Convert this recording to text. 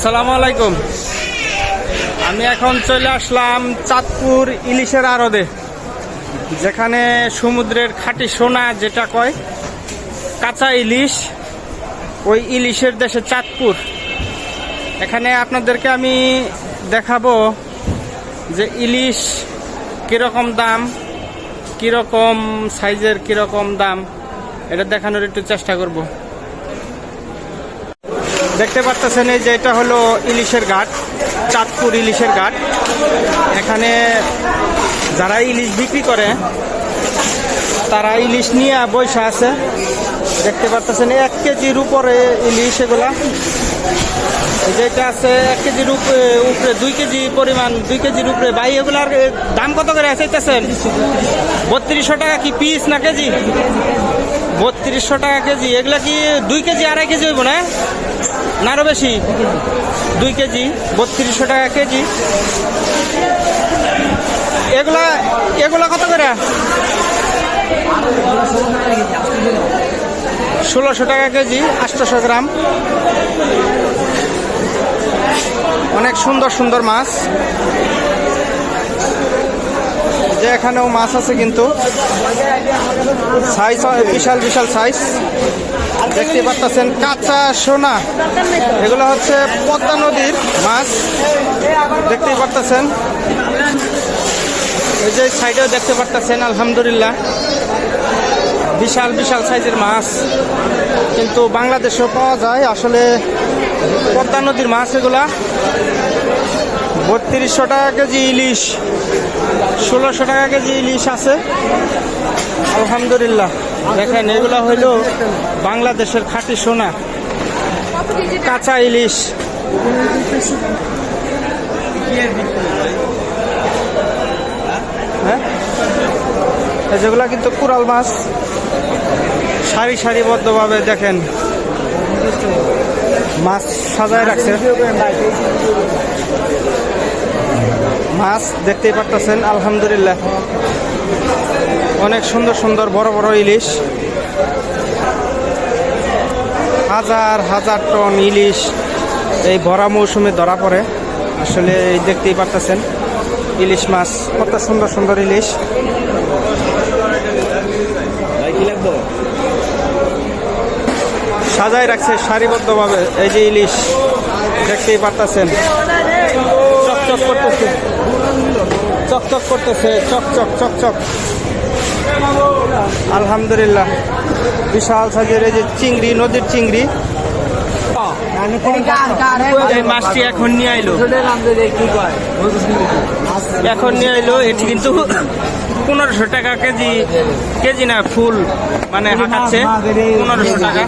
আসসালামু আলাইকুম। আমি এখন চলে আসলাম চাঁদপুর ইলিশের আরদে যেখানে সমুদ্রের খাঁটি সোনা যেটা কয়, কাঁচা ইলিশ, ওই ইলিশের দেশে চাঁদপুর। এখানে আপনাদেরকে আমি দেখাবো যে ইলিশ কীরকম দাম, কীরকম সাইজের কীরকম দাম, এটা দেখানোর একটু চেষ্টা করব। দেখতে পাচ্ছেন এই যে এটা হলো ইলিশের ঘাট, চাঁদপুর ইলিশের ঘাট। এখানে যারা ইলিশ বিক্রি করে, তারা ইলিশ নিয়ে বৈশা আছে। দেখতে পাচ্ছেন এক কেজির উপরে ইলিশ এগুলা। এই যে এটা আছে এক কেজির উপরে দুই কেজি পরিমাণ, দুই কেজির উপরে। ভাই, এগুলার দাম কত করে চাইতেছেন? বত্রিশশো টাকা কি পিস না কেজি? বত্রিশশো টাকা কেজি। এগুলা কি দুই কেজি, আড়াই কেজি হইব না? না বেশি? দুই কেজি, বত্রিশশো টাকা কেজি। এগুলা এগুলা কত করে? ষোলোশো টাকা কেজি, আটশোশো গ্রাম। অনেক সুন্দর সুন্দর মাছ। যে এখানেও মাছ আছে কিন্তু। সাইজ বিশাল বিশাল সাইজ দেখতে পাচ্ছেন কাঁচা সোনা। এগুলো হচ্ছে পদ্মা নদীর মাছ। দেখতেই পাচ্ছেন এই যে সাইডেও দেখতে পাচ্ছেন আলহামদুলিল্লাহ। বিশাল বিশাল সাইজের মাছ। কিন্তু বাংলাদেশেও পাওয়া যায়। আসলে পদ্মা নদীর মাছ এগুলা। বত্রিশশো টাকা কেজি ইলিশ। ষোলোশো টাকা কেজি ইলিশ আছে। আলহামদুলিল্লাহ। দেখেন, এগুলো হইল বাংলাদেশের খাঁটি সোনা। কাঁচা ইলিশ। হ্যাঁ? যেগুলা কিন্তু কুরাল মাছ। সারি সারিবদ্ধভাবে দেখেন। মাছ সাজায় রাখছে। মাছ দেখতেই পারতেছেন আলহামদুলিল্লাহ। অনেক সুন্দর সুন্দর বড় বড় ইলিশ। হাজার হাজার টন ইলিশ এই ভরা মৌসুমে ধরা পড়ে। আসলে এই দেখতেই পারতেছেন ইলিশ মাছ কত সুন্দর সুন্দর ইলিশ। সাজায় রাখছে সারিবদ্ধভাবে এই যে ইলিশ দেখতেই পারতেছেন। চকচক করতেছে। চকচক করতেছে, চকচক চকচক। আলহামদুলিল্লাহ। বিশাল সাইজের এই যে চিংড়ি, নদীর চিংড়ি। মাছটি এখন নিয়ে আইলো। এখন নিয়ে আইলো, এটি কিন্তু পনেরোশো টাকা কেজি কেজি না, ফুল মানে হাঁকাচ্ছে। পনেরোশো টাকা।